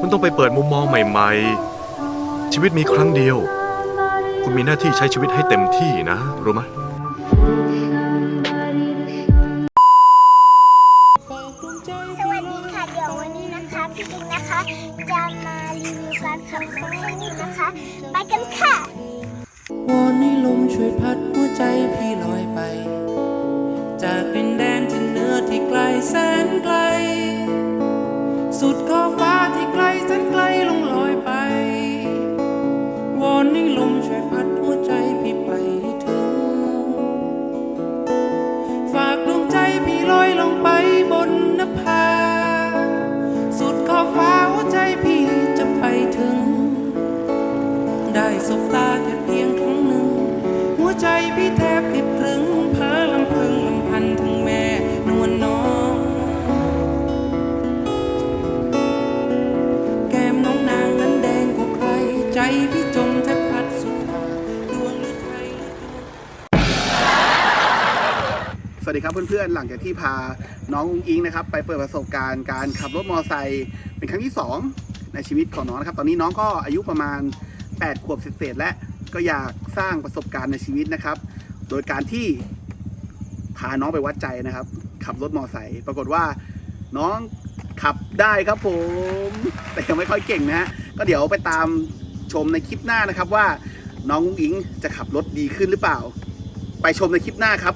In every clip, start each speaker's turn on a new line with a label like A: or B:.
A: คุณต้องไปเปิดมุมมองใหม่ๆ ชีวิตมีครั้งเดียว คุณมีหน้าที่ใช้ชีวิตให้เต็มที่นะ รู้ไหม
B: สวัสดีค่ะ เดี๋ยววันนี้นะคะพี่อิงนะคะ จะมารีวิวการขับรถให้ดูนะคะ ไปกันค่ะ
C: วอนให้ลมช่วยพัดหัวใจพี่ลอยไป จากดินแดนที่เหนือที่ไกลแสน สบตาแค่เพียงครั้งหนึ่ง หัวใจพี่แทบติดตรึงเพอลำพึงลำพันถึงแม่นวลน้อง แก้มน้องนางนั้นแดงกว่าใคร ใจพี่จมแทบพัดสุดดวงหรือไทยหรือดวง
D: สวัสดีครับเพื่อนๆ หลังจากที่พาน้องอุ้งอิงนะครับ ไปเปิดประสบการณ์การขับรถมอเตอร์ไซค์เป็นครั้งที่ 2 ในชีวิตของน้องนะครับ ตอนนี้น้องก็อายุประมาณ 8 ขวบเศษๆและก็อยากสร้างประสบการณ์ในชีวิตนะครับ โดยการที่พาน้องไปวัดใจนะครับ ขับรถมอเตอร์ไซค์ปรากฏว่าน้องขับได้ครับผม แต่ยังไม่ค่อยเก่งนะฮะก็เดี๋ยวไปตามชมในคลิปหน้านะครับว่าน้องอุ้งอิงจะขับรถดีขึ้นหรือเปล่า ไปชมในคลิปหน้าครับ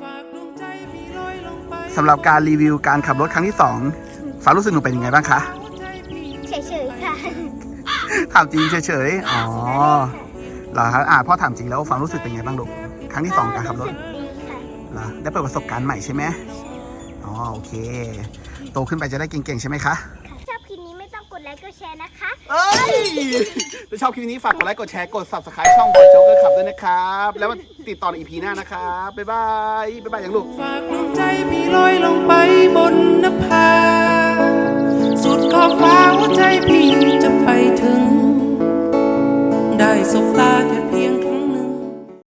C: ฝากดวงใจพี่ลอยลงไป
D: สำหรับการรีวิวการขับรถครั้งที่2ความรู้สึกหนูเป็นยังไงบ้างคะ
C: หัวใจพี่
B: เฉยๆค่ะ
D: ถามจริงเฉยๆ อ๋อเหรอครับอ่าพ่อถามจริงแล้วความรู้สึกเป็นไงบ้างลูก ครั้งที่2การขับรถ
B: สึกดีค่ะ
D: เหรอได้เปิดประสบการณ์ใหม่ใช่ไหมอ๋อโอเค โตขึ้นไปจะได้เก่งๆใช่ไหมคะ
B: ชอบคลิปนี้ไม่ต้องกดไลค์กดแชร์นะคะ
D: เอ้ยถ้าชอบคลิปนี้ฝากกดไลค์กดแชร์กด subscribe ช่องบอยโจ๊กเกอร์ขับด้วยนะครับ แล้วมาติดต่อใน EP หน้านะครับ บ๊ายบาย บ๊ายบายอย่างลูก
C: ฝากดวงใจพี่ลอยลงไปบนนภา สุดขอบฟ้าหัวใจพี่ ไปถึง